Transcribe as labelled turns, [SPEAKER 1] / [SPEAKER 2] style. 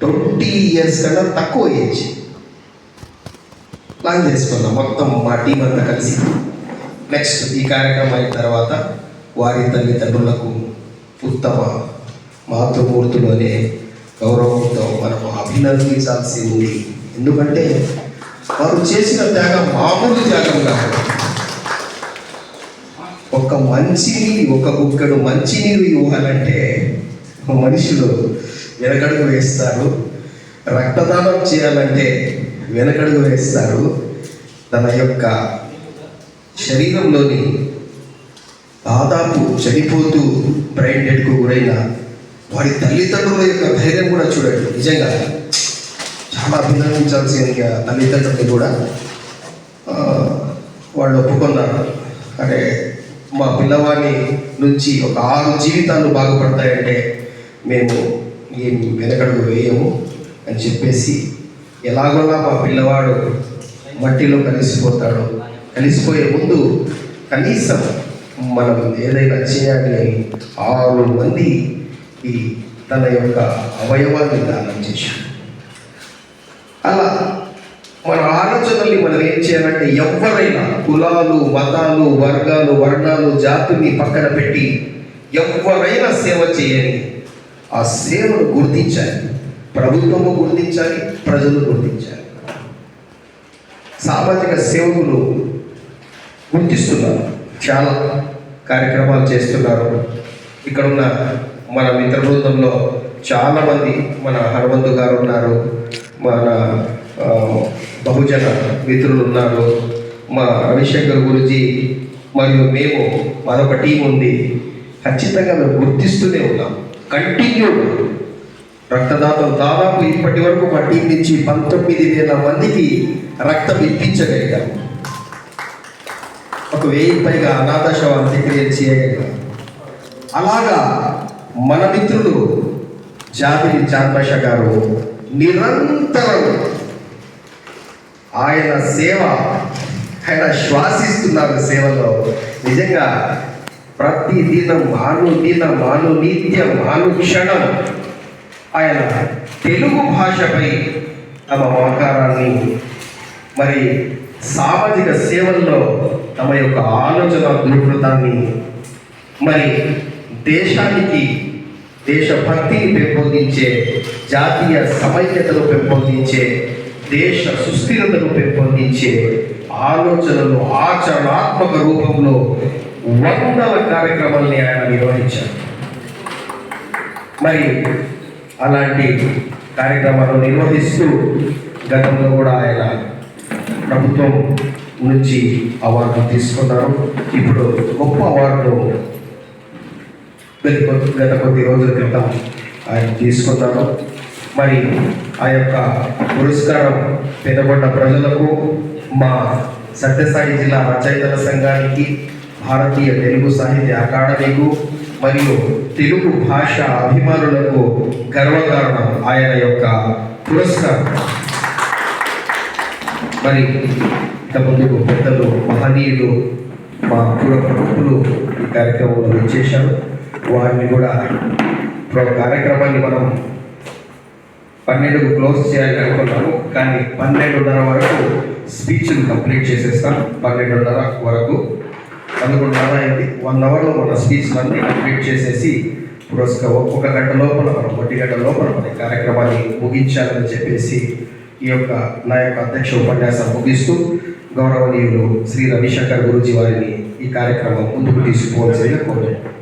[SPEAKER 1] Twenty years కన్నా తక్కువ age plan చేసుకున్నాం మొత్తం మా టీం అంతా కలిసి. నెక్స్ట్ ఈ కార్యక్రమం అయిన తర్వాత వారి తల్లిదండ్రులకు ఉత్తమ మాతృమూర్తులు గౌరవంతో మనము అభినందించాల్సి ఉంది. ఎందుకంటే వారు చేసిన త్యాగం మామూలు త్యాగం కాదు. ఒక మంచినీరు ఒక గుక్కడు మంచినీరు ఇవ్వాలంటే మనుషులు వెనకడుగు వేస్తారు. రక్తదానం చేయాలంటే వెనకడుగు వేస్తారు. తన యొక్క శరీరంలోని దాదాపు చనిపోతూ బ్రెయిన్ డెడ్కు గురైన వారి తల్లిదండ్రుల యొక్క ధైర్యం కూడా చూడండి. నిజంగా చాలా అభినందించాల్సిన తల్లిదండ్రులు కూడా వాళ్ళు ఒప్పుకున్నారు. అంటే మా పిల్లవాడి నుంచి ఒక ఆరు జీవితాలు బాగుపడతాయంటే మేము ఈ వెనకడుగు వేయము అని చెప్పేసి ఎలాగోలా మా పిల్లవాడు మట్టిలో కలిసిపోతాడు. కలిసిపోయే ముందు కనీసం మనం ఏదైనా చేయాలని ఆరు మంది ఈ తన యొక్క అవయవాన్ని దానం చేశాడు అలా మన ఆలోచనల్ని మనం ఏం చేయాలంటే ఎవరైనా కులాలు మతాలు వర్గాలు వర్ణాలు జాతుల్ని పక్కన పెట్టి ఎవరైనా సేవ చేయని ఆ సేవను గుర్తించాలి. ప్రభుత్వము గుర్తించాలి ప్రజలు గుర్తించాలి. సామాజిక సేవకులు గుర్తిస్తున్నారు. చాలా కార్యక్రమాలు చేస్తున్నారు. ఇక్కడ ఉన్న మన మిత్ర బృందంలో చాలామంది మన హనుమంతు గారు ఉన్నారు. మన బహుజన మిత్రులు ఉన్నారు. మా రవిశంకర్ గురుజీ మరియు మేము మరొక టీం ఉంది. ఖచ్చితంగా మేము గుర్తిస్తూనే ఉన్నాం. కంటిన్యూ రక్తదాతలు దాదాపు ఇప్పటి వరకు మా టీం నుంచి పంతొమ్మిది వేల మందికి రక్తం ఇప్పించగలిగాం. ఒక వెయ్యి పైగా అనాథ శవాలు అంత్యక్రియ చేయగలిగాం. అలాగా మన మిత్రులు జాబిలి చాంద్రష గారు నిరంతరం ఆయన సేవ ఆయన శ్వాసిస్తున్నారు సేవలో. నిజంగా ప్రతి దినం భాను దినం మాను నిత్యం మాను క్షణం. ఆయన తెలుగు భాషపై తమ మమకారాన్ని మరి సామాజిక సేవల్లో తమ యొక్క ఆలోచన దృఢతాన్ని మరి దేశానికి దేశభక్తిని పెంపొందించే జాతీయ సమైక్యతను పెంపొందించే దేశ సుస్థిరతను పెంపొందించే ఆలోచనలు ఆచరణాత్మక రూపంలో వందల కార్యక్రమాల్ని ఆయన నిర్వహించారు. మరి అలాంటి కార్యక్రమాలు నిర్వహిస్తూ గతంలో కూడా ఆయన ప్రభుత్వం నుంచి అవార్డు తీసుకున్నారు. ఇప్పుడు గొప్ప అవార్డు గత కొద్ది- గత కొద్ది రోజుల క్రితం ఆయన తీసుకున్నారు. మరి ఆ యొక్క పురస్కారం పెదగొండ ప్రజలకు మా సత్యసాయి జిల్లా రచయితల సంఘానికి భారతీయ తెలుగు సాహిత్య అకాడమీకు మరియు తెలుగు భాష అభిమానులకు గర్వకారణం ఆయన యొక్క పురస్కారం. మరి ఇంతకుముందు పెద్దలు మహనీయులు మా పుర ప్రముఖులు ఈ కార్యక్రమంలో వచ్చేశారు. వారిని కూడా కార్యక్రమాన్ని మనం పన్నెండుకు క్లోజ్ చేయాలి అనుకున్నాము కానీ పన్నెండున్నర వరకు స్పీచ్ను కంప్లీట్ చేసేస్తాం. పన్నెండున్నర వరకు. పదకొండున్నర అయింది. వన్ అవర్లో మన స్పీచ్లన్నీ కంప్లీట్ చేసేసి పురస్క ఒక గంట లోపల మనం ఒంటి గంట లోపల మన కార్యక్రమాన్ని ముగించాలని చెప్పేసి ఈ యొక్క నా యొక్క అధ్యక్ష ఉపన్యాసం ముగిస్తూ గౌరవనీయులు శ్రీ రవిశంకర్ గురుజీ వారిని ఈ కార్యక్రమం ముందుకు తీసుకోవాల్సిందిగా కోరుతున్నాను